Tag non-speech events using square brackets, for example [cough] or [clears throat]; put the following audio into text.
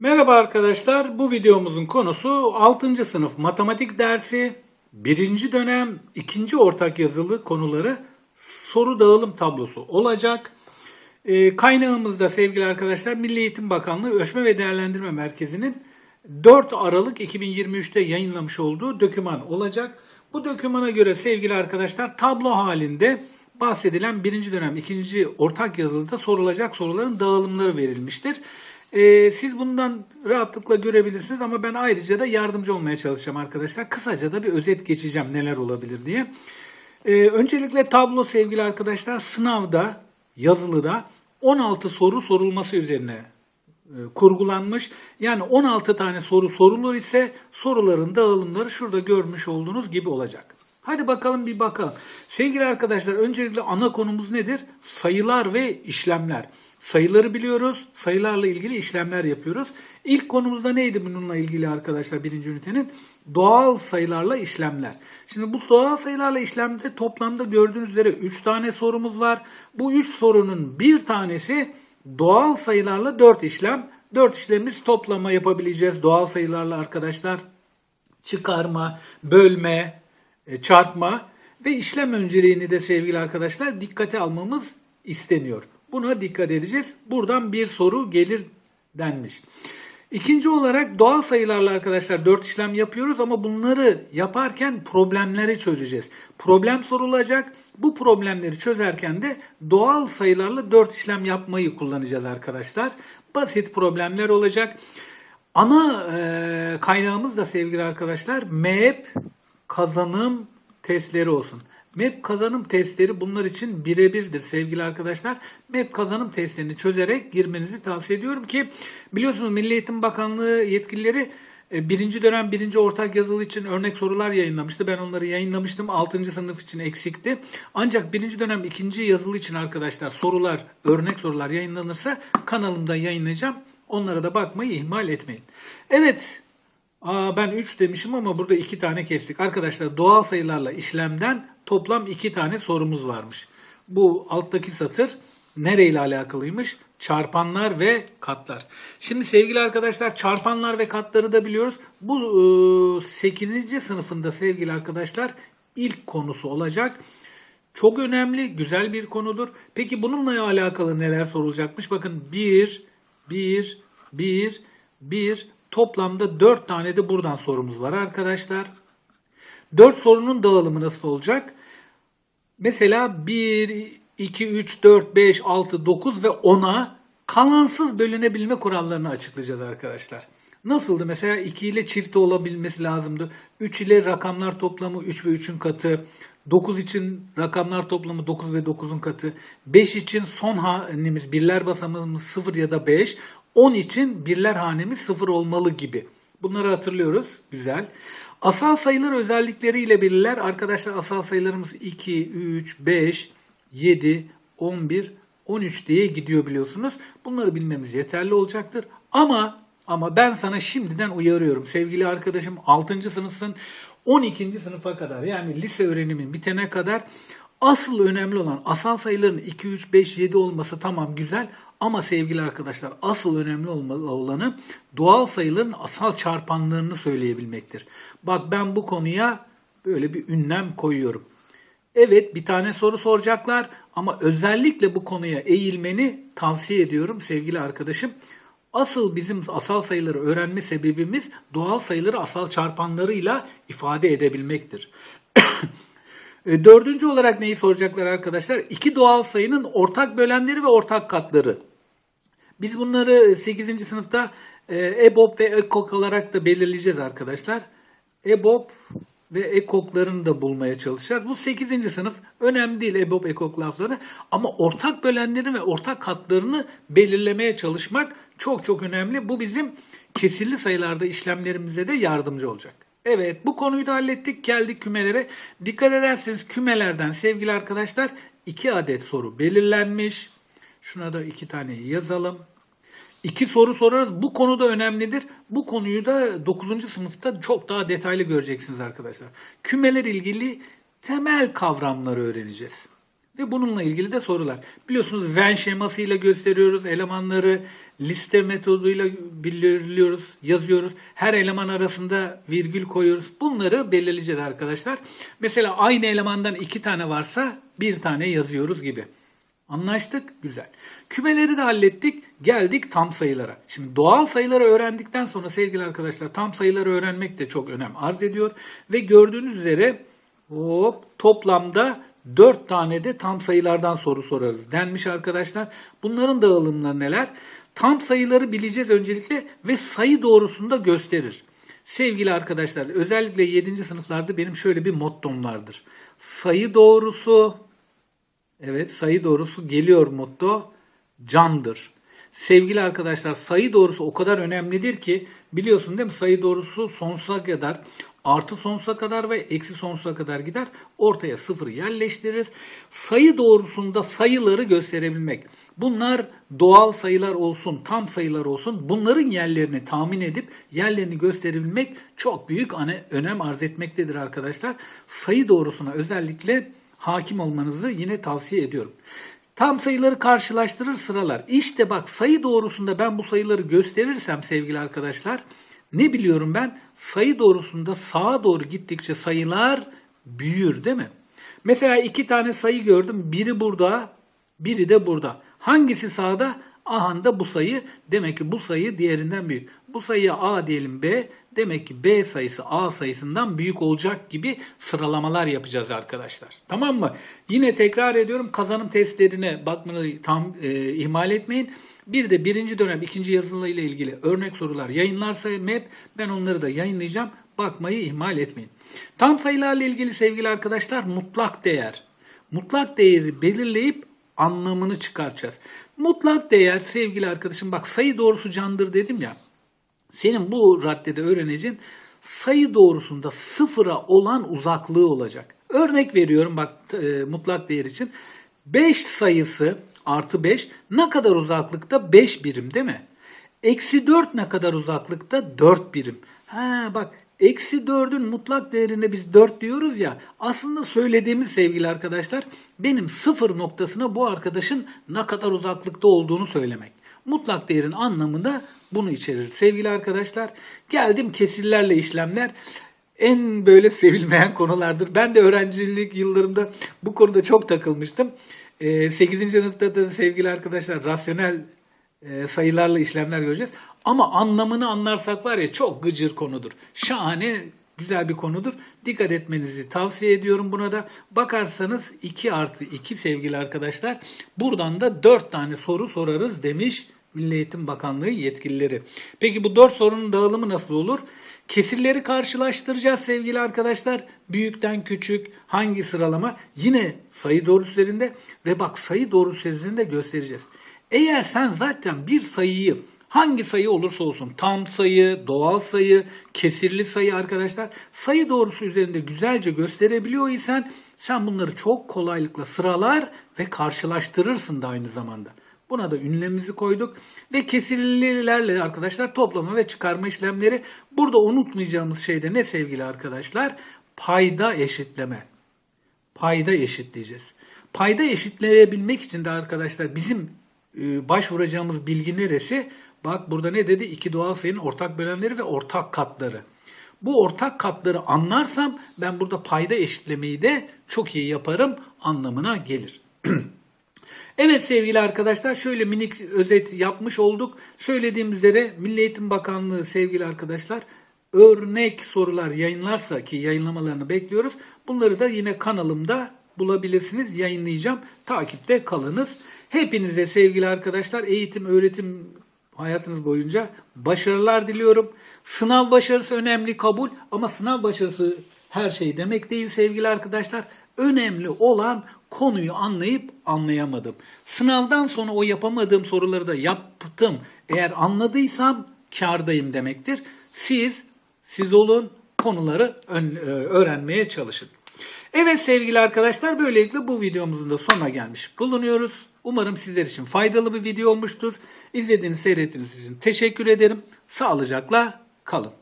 Merhaba arkadaşlar. Bu videomuzun konusu 6. sınıf matematik dersi 1. dönem 2. ortak yazılı konuları soru dağılım tablosu olacak. Ee, kaynağımız da sevgili arkadaşlar Milli Eğitim Bakanlığı Ölçme ve Değerlendirme Merkezi'nin 4 Aralık 2023'te yayınlamış olduğu döküman olacak. Bu dökümana göre sevgili arkadaşlar tablo halinde bahsedilen 1. dönem 2. ortak yazılıda sorulacak soruların dağılımları verilmiştir. Ee, siz bundan rahatlıkla görebilirsiniz ama ben ayrıca da yardımcı olmaya çalışacağım arkadaşlar. Kısaca da bir özet geçeceğim neler olabilir diye. Ee, öncelikle tablo sevgili arkadaşlar sınavda, yazılıda 16 soru sorulması üzerine e, kurgulanmış. Yani 16 tane soru sorulur ise soruların dağılımları şurada görmüş olduğunuz gibi olacak. Hadi bakalım bir bakalım. Sevgili arkadaşlar öncelikle ana konumuz nedir? Sayılar ve işlemler. Sayıları biliyoruz. Sayılarla ilgili işlemler yapıyoruz. İlk konumuzda neydi bununla ilgili arkadaşlar birinci ünitenin? Doğal sayılarla işlemler. Şimdi bu doğal sayılarla işlemde toplamda gördüğünüz üzere 3 tane sorumuz var. Bu 3 sorunun bir tanesi doğal sayılarla 4 işlem. 4 işlemimiz toplama yapabileceğiz doğal sayılarla arkadaşlar. Çıkarma, bölme, e, çarpma ve işlem önceliğini de sevgili arkadaşlar dikkate almamız isteniyor. Buna dikkat edeceğiz. Buradan bir soru gelir denmiş. İkinci olarak doğal sayılarla arkadaşlar 4 işlem yapıyoruz ama bunları yaparken problemleri çözeceğiz. Problem sorulacak. Bu problemleri çözerken de doğal sayılarla 4 işlem yapmayı kullanacağız arkadaşlar. Basit problemler olacak. Ana e, kaynağımız da sevgili arkadaşlar MEP kazanım testleri olsun. MEP kazanım testleri bunlar için birebirdir sevgili arkadaşlar. MEP kazanım testlerini çözerek girmenizi tavsiye ediyorum ki biliyorsunuz Milli Eğitim Bakanlığı yetkilileri e, birinci dönem birinci ortak yazılı için örnek sorular yayınlamıştı. Ben onları yayınlamıştım. 6. sınıf için eksikti. Ancak birinci dönem ikinci yazılı için arkadaşlar sorular, örnek sorular yayınlanırsa kanalımda yayınlayacağım. Onlara da bakmayı ihmal etmeyin. Evet Aa, ben 3 demişim ama burada 2 tane kestik. Arkadaşlar doğal sayılarla işlemden toplam 2 tane sorumuz varmış. Bu alttaki satır nereyle alakalıymış? Çarpanlar ve katlar. Şimdi sevgili arkadaşlar çarpanlar ve katları da biliyoruz. Bu 8. sınıfında sevgili arkadaşlar ilk konusu olacak. Çok önemli, güzel bir konudur. Peki bununla alakalı neler sorulacakmış? Bakın 1, 1, 1, 1, Toplamda 4 tane de buradan sorumuz var arkadaşlar. 4 sorunun dağılımı nasıl olacak? Mesela 1, 2, 3, 4, 5, 6, 9 ve 10'a kalansız bölünebilme kurallarını açıklayacağız arkadaşlar. Nasıldı? Mesela 2 ile çift olabilmesi lazımdı. 3 ile rakamlar toplamı 3 ve 3'ün katı. 9 için rakamlar toplamı 9 ve 9'un katı. 5 için son hanemiz birler basamağımız 0 ya da 5. 10 için birler hanemiz 0 olmalı gibi. Bunları hatırlıyoruz. Güzel. Asal sayılar özellikleriyle belirler. Arkadaşlar asal sayılarımız 2, 3, 5, 7, 11, 13 diye gidiyor biliyorsunuz. Bunları bilmemiz yeterli olacaktır. Ama ama ben sana şimdiden uyarıyorum. Sevgili arkadaşım 6. sınıfsın 12. sınıfa kadar yani lise öğrenimin bitene kadar asıl önemli olan asal sayıların 2, 3, 5, 7 olması tamam güzel ama sevgili arkadaşlar asıl önemli olanı doğal sayıların asal çarpanlarını söyleyebilmektir. Bak ben bu konuya böyle bir ünlem koyuyorum. Evet bir tane soru soracaklar ama özellikle bu konuya eğilmeni tavsiye ediyorum sevgili arkadaşım. Asıl bizim asal sayıları öğrenme sebebimiz doğal sayıları asal çarpanlarıyla ifade edebilmektir. [coughs] E, dördüncü olarak neyi soracaklar arkadaşlar? İki doğal sayının ortak bölenleri ve ortak katları. Biz bunları 8. sınıfta e, EBOB ve EKOK olarak da belirleyeceğiz arkadaşlar. EBOB ve EKOK'larını da bulmaya çalışacağız. Bu 8. sınıf önemli değil EBOB EKOK lafları ama ortak bölenlerini ve ortak katlarını belirlemeye çalışmak çok çok önemli. Bu bizim kesirli sayılarda işlemlerimize de yardımcı olacak. Evet bu konuyu da hallettik geldik kümelere. Dikkat ederseniz kümelerden sevgili arkadaşlar 2 adet soru belirlenmiş. Şuna da iki tane yazalım. İki soru sorarız. Bu konu da önemlidir. Bu konuyu da 9. sınıfta çok daha detaylı göreceksiniz arkadaşlar. Kümeler ilgili temel kavramları öğreneceğiz. Ve bununla ilgili de sorular. Biliyorsunuz Venn şemasıyla gösteriyoruz elemanları. Liste metoduyla belirliyoruz, yazıyoruz. Her eleman arasında virgül koyuyoruz. Bunları belirleyeceğiz arkadaşlar. Mesela aynı elemandan iki tane varsa bir tane yazıyoruz gibi. Anlaştık? Güzel. Kümeleri de hallettik. Geldik tam sayılara. Şimdi doğal sayıları öğrendikten sonra sevgili arkadaşlar tam sayıları öğrenmek de çok önem arz ediyor. Ve gördüğünüz üzere hop toplamda 4 tane de tam sayılardan soru sorarız denmiş arkadaşlar. Bunların dağılımları neler? Tam sayıları bileceğiz öncelikle ve sayı doğrusunda gösterir. Sevgili arkadaşlar özellikle 7. sınıflarda benim şöyle bir mottom vardır. Sayı doğrusu Evet sayı doğrusu geliyor motto candır. Sevgili arkadaşlar sayı doğrusu o kadar önemlidir ki biliyorsun değil mi sayı doğrusu sonsuza kadar artı sonsuza kadar ve eksi sonsuza kadar gider. Ortaya sıfır yerleştiririz. Sayı doğrusunda sayıları gösterebilmek. Bunlar doğal sayılar olsun, tam sayılar olsun bunların yerlerini tahmin edip yerlerini gösterebilmek çok büyük önem arz etmektedir arkadaşlar. Sayı doğrusuna özellikle hakim olmanızı yine tavsiye ediyorum. Tam sayıları karşılaştırır sıralar. İşte bak sayı doğrusunda ben bu sayıları gösterirsem sevgili arkadaşlar ne biliyorum ben? Sayı doğrusunda sağa doğru gittikçe sayılar büyür değil mi? Mesela iki tane sayı gördüm. Biri burada, biri de burada. Hangisi sağda? Aha da bu sayı. Demek ki bu sayı diğerinden büyük. Bu sayıya A diyelim B. Demek ki B sayısı A sayısından büyük olacak gibi sıralamalar yapacağız arkadaşlar. Tamam mı? Yine tekrar ediyorum kazanım testlerine bakmanı tam e, ihmal etmeyin. Bir de birinci dönem ikinci yazılı ile ilgili örnek sorular yayınlarsa MEP ben onları da yayınlayacağım. Bakmayı ihmal etmeyin. Tam sayılarla ilgili sevgili arkadaşlar mutlak değer. Mutlak değeri belirleyip anlamını çıkaracağız. Mutlak değer sevgili arkadaşım bak sayı doğrusu candır dedim ya. Senin bu raddede öğreneceğin sayı doğrusunda sıfıra olan uzaklığı olacak. Örnek veriyorum bak e, mutlak değer için. 5 sayısı artı 5 ne kadar uzaklıkta? 5 birim değil mi? Eksi 4 ne kadar uzaklıkta? 4 birim. Ha bak eksi 4'ün mutlak değerine biz 4 diyoruz ya. Aslında söylediğimiz sevgili arkadaşlar benim sıfır noktasına bu arkadaşın ne kadar uzaklıkta olduğunu söylemek. Mutlak değerin anlamında bunu içerir. Sevgili arkadaşlar geldim kesirlerle işlemler en böyle sevilmeyen konulardır. Ben de öğrencilik yıllarımda bu konuda çok takılmıştım. Ee, 8. sınıfta da sevgili arkadaşlar rasyonel e, sayılarla işlemler göreceğiz. Ama anlamını anlarsak var ya çok gıcır konudur. Şahane güzel bir konudur. Dikkat etmenizi tavsiye ediyorum buna da. Bakarsanız 2 artı 2 sevgili arkadaşlar. Buradan da 4 tane soru sorarız demiş Milli Eğitim Bakanlığı yetkilileri. Peki bu 4 sorunun dağılımı nasıl olur? Kesirleri karşılaştıracağız sevgili arkadaşlar. Büyükten küçük hangi sıralama? Yine sayı doğrusu üzerinde ve bak sayı doğrusu üzerinde göstereceğiz. Eğer sen zaten bir sayıyı hangi sayı olursa olsun tam sayı, doğal sayı, kesirli sayı arkadaşlar sayı doğrusu üzerinde güzelce gösterebiliyor isen sen bunları çok kolaylıkla sıralar ve karşılaştırırsın da aynı zamanda. Buna da ünlemimizi koyduk ve kesirlilerle arkadaşlar toplama ve çıkarma işlemleri. Burada unutmayacağımız şey de ne sevgili arkadaşlar? Payda eşitleme. Payda eşitleyeceğiz. Payda eşitleyebilmek için de arkadaşlar bizim başvuracağımız bilgi neresi? Bak burada ne dedi? İki doğal sayının ortak bölenleri ve ortak katları. Bu ortak katları anlarsam ben burada payda eşitlemeyi de çok iyi yaparım anlamına gelir. [clears throat] Evet sevgili arkadaşlar şöyle minik özet yapmış olduk. Söylediğim üzere Milli Eğitim Bakanlığı sevgili arkadaşlar örnek sorular yayınlarsa ki yayınlamalarını bekliyoruz. Bunları da yine kanalımda bulabilirsiniz. Yayınlayacağım. Takipte kalınız. Hepinize sevgili arkadaşlar eğitim, öğretim hayatınız boyunca başarılar diliyorum. Sınav başarısı önemli kabul ama sınav başarısı her şey demek değil sevgili arkadaşlar. Önemli olan konuyu anlayıp anlayamadım. Sınavdan sonra o yapamadığım soruları da yaptım. Eğer anladıysam kardayım demektir. Siz, siz olun konuları e, öğrenmeye çalışın. Evet sevgili arkadaşlar böylelikle bu videomuzun da sonuna gelmiş bulunuyoruz. Umarım sizler için faydalı bir video olmuştur. İzlediğiniz, seyrettiğiniz için teşekkür ederim. Sağlıcakla kalın.